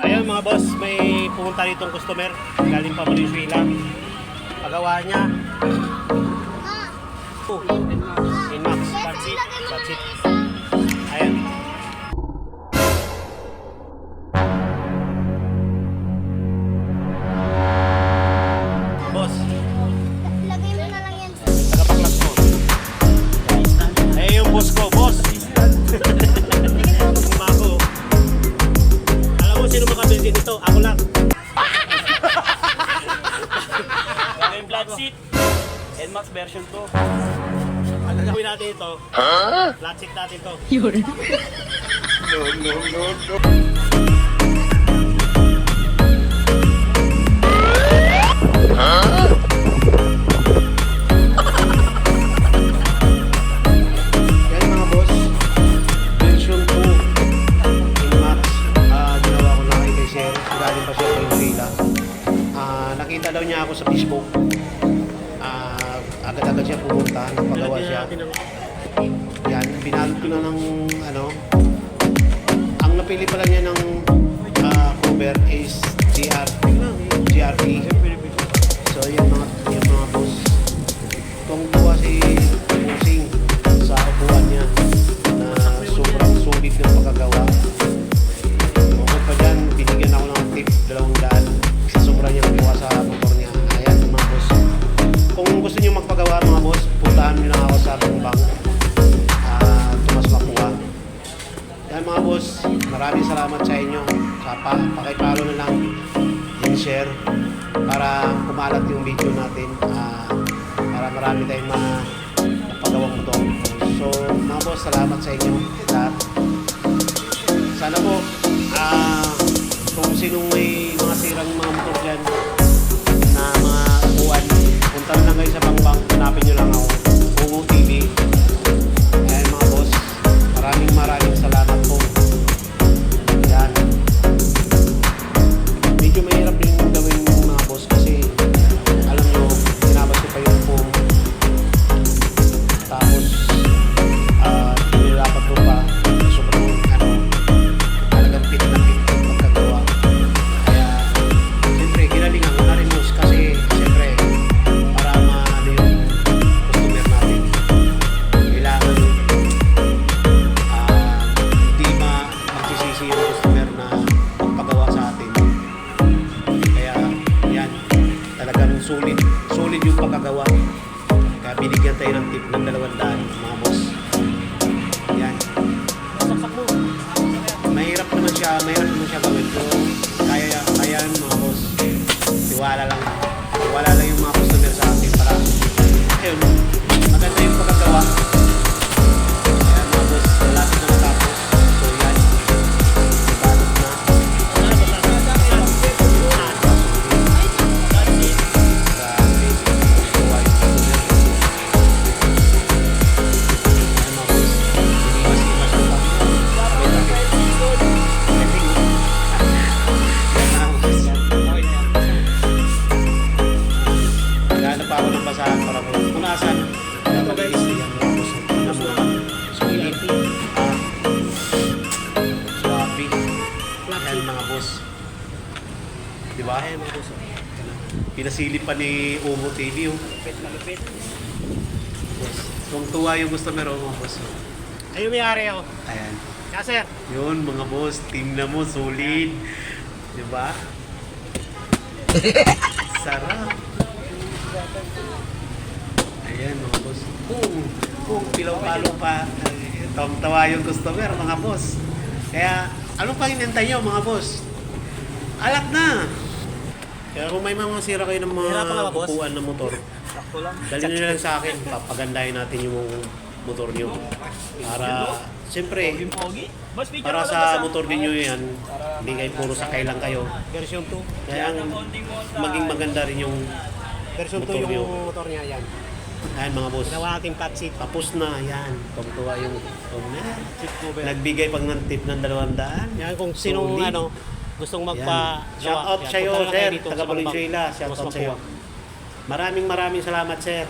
Ayun mga boss, may pumunta ditong customer. Galing pa Venezuela. Pagawa niya. Oh, Inmax. That's it. NMAX version 2. Ang gagawin natin ito, flat seat natin to. Yan mga boss, version 2 Inmax, ah ginawa ko na kay Sir, galing pa siya kay Sheila. Ah, nakita daw niya ako sa Facebook. Agad-agad siya pumunta, napagawa siya. Yan, binalot ko na ng ano, ang napili pala niya ng ah, cover is GR, GRP. So yan mga, yan mga boss. Kung buwa si Pusing sa upuan niya na sobrang sulit ng pagkagawa. Bukod pa dyan, binigyan ako ng tip, dalawang daan sa sobra niya nakuha sa Niyo magpagawa mga boss, puntahan niyo lang ako sa Tumbang. Ah, Tomas Mapua. Yan mga boss, maraming salamat sa inyo. Sa pa, pakipalo na lang and share para kumalat yung video natin. Ah, para marami tayong ma mapagawang motor. So, mga boss, salamat sa inyo lahat. Sana po, ah, kung sinong may mga sirang mga motor dyan kayo sa Bangbang, hanapin nyo lang ako. Ungo TV. Sulit, sulit yung pagkagawa. Binigyan tayo ng tip ng dalawang daan, Diba? Ayan mga. Pinasilip pa ni Umo TV yung Malupit, malupit. boss. Kung tuwa yung customer oh, mga boss. Ayun may ari ako. Ayan. Yeah, sir. Yun mga boss. Team na mo. Solid. Diba? Sarap. Ayan mga boss. Kung, kung pilaw-palo pa, eh, tawang-tawa yung customer mga boss. Kaya, anong pang inintay nyo mga boss? Alak na! Kaya kung may mga sira kayo ng Hirapan ka mga ba, boss? upuan ng motor, Sakto lang. Dali nyo lang sa akin, papagandahin natin yung motor nyo. Para, siyempre, Pogi. Boss, picture para ka lang, sa motor ninyo yan, hindi kayo puro sakay lang kayo. Version 2. Kaya ang maging maganda rin yung Version 2 Motor yung nyo. motor niya yan. Ayan mga boss. Ginawa nating flat seat. Tapos na, yan. Tungtuwa yung yung Seat cover. Nagbigay pag ng tip ng dalawang daan. Yan kung sinong Solid. ano, gustong Yan. magpa Shout out yan, sa'yo, sir. Taga. Valenzuela. Shout out sa'yo. Maraming maraming salamat, sir.